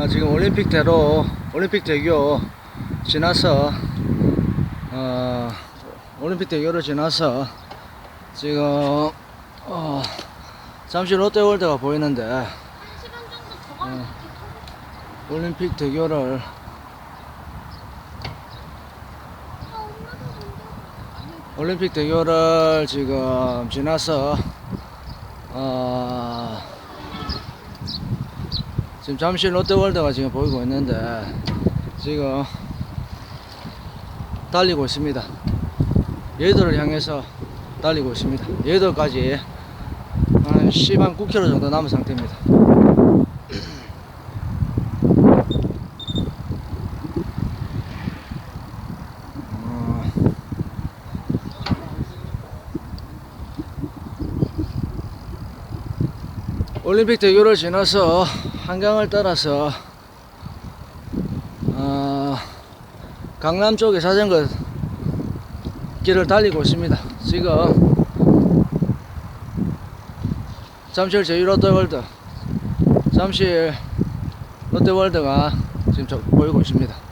어, 지금 올림픽대로 올림픽대교 지나서 어, 올림픽대교를 지나서 지금 어, 잠시 롯데월드가 보이는데 어. 올림픽대교를 올림픽대교를 지금 지나서 어, 지금 잠시 롯데월드가 지금 보이고 있는데 지금 달리고 있습니다. 예도를 향해서 달리고 있습니다. 예도까지 한 10 한 9km 정도 남은 상태입니다. 올림픽 대교를 지나서 한강을 따라서 어, 강남 쪽에 자전거 길을 달리고 있습니다. 지금 잠실 제1롯데월드 잠실 롯데월드가 지금 저 보이고 있습니다.